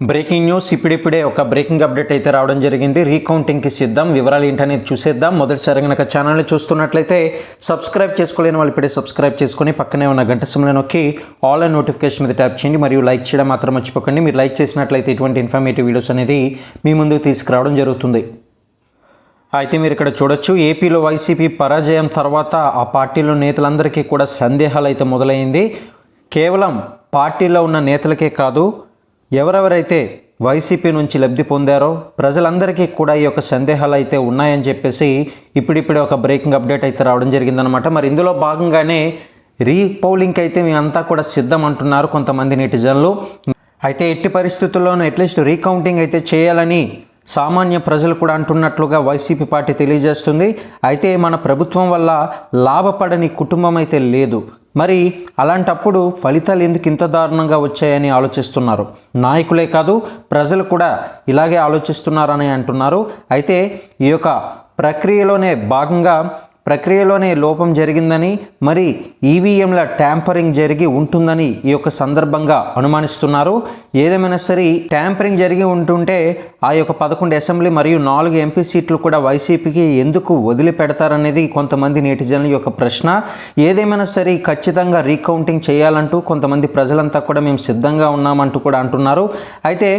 Breaking news. ఇప్పుడిప్పుడే ఒక breaking update అయితే రావడం జరిగింది. రీకౌంటింగ్కి సిద్ధం. వివరాలు ఏంటనేది చూసేద్దాం. మొదటిసారి కనుక ఛానల్ని చూస్తున్నట్లయితే సబ్స్క్రైబ్ చేసుకోలేని వాళ్ళు ఇప్పుడే సబ్స్క్రైబ్ చేసుకొని పక్కనే ఉన్న గంట సిమ్లో నొక్కి ఆల్ అండ్ నోటిఫికేషన్ మీద ట్యాప్ చేయండి. మరియు లైక్ చేయడం మాత్రం మర్చిపోకండి. మీరు లైక్ చేసినట్లయితే ఇటువంటి ఇన్ఫర్మేటివ్ వీడియోస్ అనేది మీ ముందుకు తీసుకురావడం జరుగుతుంది. అయితే మీరు ఇక్కడ చూడొచ్చు. ఏపీలో వైసీపీ పరాజయం తర్వాత ఆ పార్టీలో నేతలందరికీ కూడా సందేహాలు అయితే మొదలైంది. కేవలం పార్టీలో ఉన్న నేతలకే కాదు ఎవరెవరైతే వైసీపీ నుంచి లబ్ధి పొందారో ప్రజలందరికీ కూడా ఈ యొక్క సందేహాలు అయితే ఉన్నాయని చెప్పేసి ఇప్పుడిప్పుడే ఒక బ్రేకింగ్ అప్డేట్ అయితే రావడం జరిగిందనమాట మరి ఇందులో భాగంగానే రీపోలింగ్కి అయితే మేమంతా కూడా సిద్ధం అంటున్నారు కొంతమంది నెటిజన్లు. అయితే ఎట్టి పరిస్థితుల్లోనూ అట్లీస్ట్ రీకౌంటింగ్ అయితే చేయాలని సామాన్య ప్రజలు కూడా అంటున్నట్లుగా వైసీపీ పార్టీ తెలియజేస్తుంది. అయితే మన ప్రభుత్వం వల్ల లాభపడని కుటుంబం అయితే లేదు. మరి అలాంటప్పుడు ఫలితాలు ఎందుకు ఇంత దారుణంగా వచ్చాయని ఆలోచిస్తున్నారు? నాయకులే కాదు ప్రజలు కూడా ఇలాగే ఆలోచిస్తున్నారని అంటున్నారు. అయితే ఈ యొక్క ప్రక్రియలోనే భాగంగా ప్రక్రియలోనే లోపం జరిగిందని మరి ఈవీఎంల ట్యాంపరింగ్ జరిగి ఉంటుందని ఈ యొక్క సందర్భంగా అనుమానిస్తున్నారు. ఏదేమైనా సరే ట్యాంపరింగ్ జరిగి ఉంటుంటే ఆ యొక్క పదకొండు అసెంబ్లీ మరియు నాలుగు ఎంపీ సీట్లు కూడా వైసీపీకి ఎందుకు వదిలిపెడతారనేది కొంతమంది నేటిజన్ల యొక్క ప్రశ్న. ఏదేమైనా సరే ఖచ్చితంగా రీకౌంటింగ్ చేయాలంటూ కొంతమంది ప్రజలంతా కూడా మేము సిద్ధంగా ఉన్నామంటూ కూడా అంటున్నారు. అయితే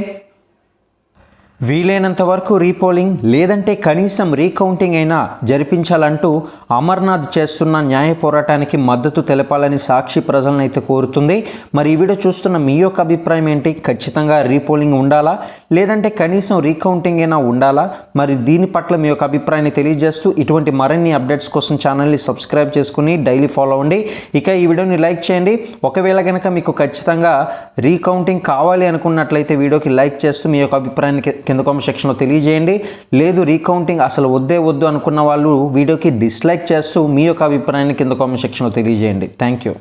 వీలైనంత వరకు రీపోలింగ్ లేదంటే కనీసం రీకౌంటింగ్ అయినా జరిపించాలంటూ అమర్నాథ్ చేస్తున్న న్యాయ పోరాటానికి మద్దతు తెలపాలని సాక్షి ప్రజలను అయితే కోరుతుంది. మరి ఈ వీడియో చూస్తున్న మీ యొక్క అభిప్రాయం ఏంటి? ఖచ్చితంగా రీపోలింగ్ ఉండాలా? లేదంటే కనీసం రీకౌంటింగ్ అయినా ఉండాలా? మరి దీని పట్ల మీ యొక్క అభిప్రాయాన్ని తెలియజేస్తూ ఇటువంటి మరిన్ని అప్డేట్స్ కోసం ఛానల్ని సబ్స్క్రైబ్ చేసుకుని డైలీ ఫాలో అవ్వండి. ఇక ఈ వీడియోని లైక్ చేయండి. ఒకవేళ కనుక మీకు ఖచ్చితంగా రీకౌంటింగ్ కావాలి అనుకున్నట్లయితే వీడియోకి లైక్ చేస్తూ మీ యొక్క అభిప్రాయానికి కింద కామెంట్ సెక్షన్లో తెలియజేయండి. లేదు రీకౌంటింగ్ అసలు వద్దే వద్దు అనుకున్న వాళ్ళు వీడియోకి డిస్లైక్ చేస్తూ మీ యొక్క అభిప్రాయాన్ని కింద కామెంట్ సెక్షన్లో తెలియజేయండి. Thank you